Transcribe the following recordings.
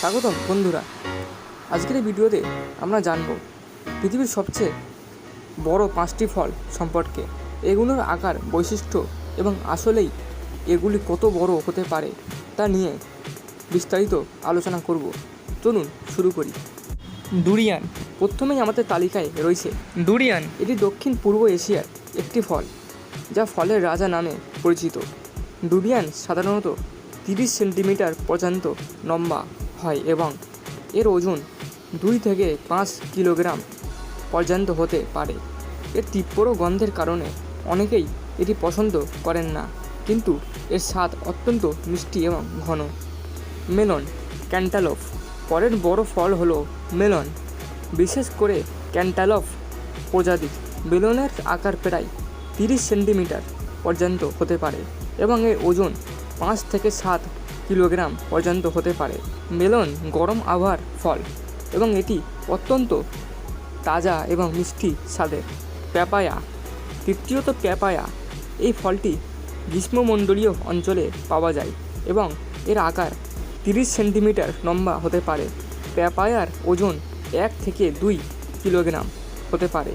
স্বাগতম বন্ধুরা। আজকের এই ভিডিওতে আমরা জানব পৃথিবীর সবচেয়ে বড় পাঁচটি ফল সম্পর্কে। এগুলোর আকার বৈশিষ্ট্য এবং আসলেই এগুলি কত বড় হতে পারে তা নিয়ে বিস্তারিত আলোচনা করব। চলুন শুরু করি। ডুরিয়ান প্রথমেই আমাদের তালিকায় রয়েছে। ডুরিয়ান। এটি দক্ষিণ পূর্ব এশিয়ার একটি ফল যা ফলের রাজা নামে পরিচিত। ডুরিয়ান সাধারণত তিরিশ সেন্টিমিটার পর্যন্ত লম্বা। হয় এবং এর ওজন দুই থেকে পাঁচ কিলোগ্রাম পর্যন্ত হতে পারে। এর তীব্র গন্ধের কারণে অনেকেই এটি পছন্দ করেন না, কিন্তু এর স্বাদ অত্যন্ত মিষ্টি এবং ঘন। মেলন ক্যান্টালপ পরের বড় ফল হলো মেলন। বিশেষ করে ক্যান্টালপ প্রজাতি বেলনের আকার প্রায় তিরিশ সেন্টিমিটার পর্যন্ত হতে পারে এবং এর ওজন পাঁচ থেকে সাত কিলোগ্রাম পর্যন্ত হতে পারে। মেলন, গরম আবহাওয়ার ফল এবং এটি অত্যন্ত তাজা এবং মিষ্টি স্বাদের। প্যাপায়া তৃতীয়ত প্যাপায়া এই ফলটি গ্রীষ্মমণ্ডলীয় অঞ্চলে পাওয়া যায় এবং এর আকার তিরিশ সেন্টিমিটার লম্বা হতে পারে। প্যাপায়ার ওজন এক থেকে দুই কিলোগ্রাম হতে পারে।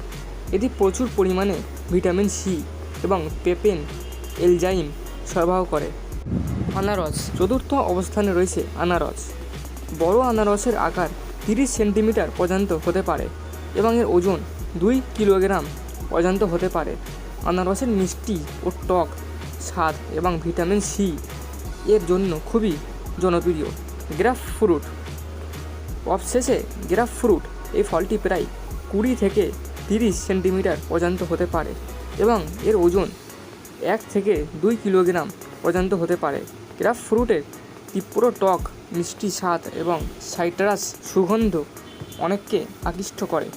এটি প্রচুর পরিমাণে ভিটামিন সি এবং পেপেন, এলজাইম সরবরাহ করে। আনারস। চতুর্থ অবস্থানে রয়েছে আনারস। বড় আনারসের আকার তিরিশ সেন্টিমিটার পর্যন্ত হতে পারে এবং এর ওজন দুই কিলোগ্রাম পর্যন্ত হতে পারে। আনারসের মিষ্টি ও টক স্বাদ এবং ভিটামিন সি এর জন্য খুবই জনপ্রিয়। গ্রাফ ফ্রুট অবশেষে গ্রাফ ফ্রুট এই ফলটি প্রায় কুড়ি থেকে তিরিশ সেন্টিমিটার পর্যন্ত হতে পারে এবং এর ওজন এক থেকে দুই কিলোগ্রাম পর্যন্ত হতে পারে। গ্রাফ ফ্রুটের তীব্র টক, মিষ্টি স্বাদ এবং সাইট্রাস সুগন্ধ অনেককে আকৃষ্ট করে।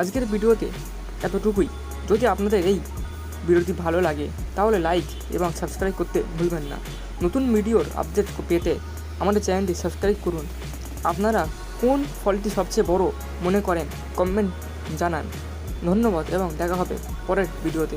আজকের ভিডিওতে এতটুকুই। যদি আপনাদের এই ভিডিওটি ভালো লাগে, তাহলে লাইক এবং সাবস্ক্রাইব করতে ভুলবেন না। নতুন ভিডিওর আপডেট পেতে আমাদের চ্যানেলটি সাবস্ক্রাইব করুন। আপনারা কোন ফলটি সবচেয়ে বড় মনে করেন কমেন্ট জানান। ধন্যবাদ এবং দেখা হবে পরের ভিডিওতে।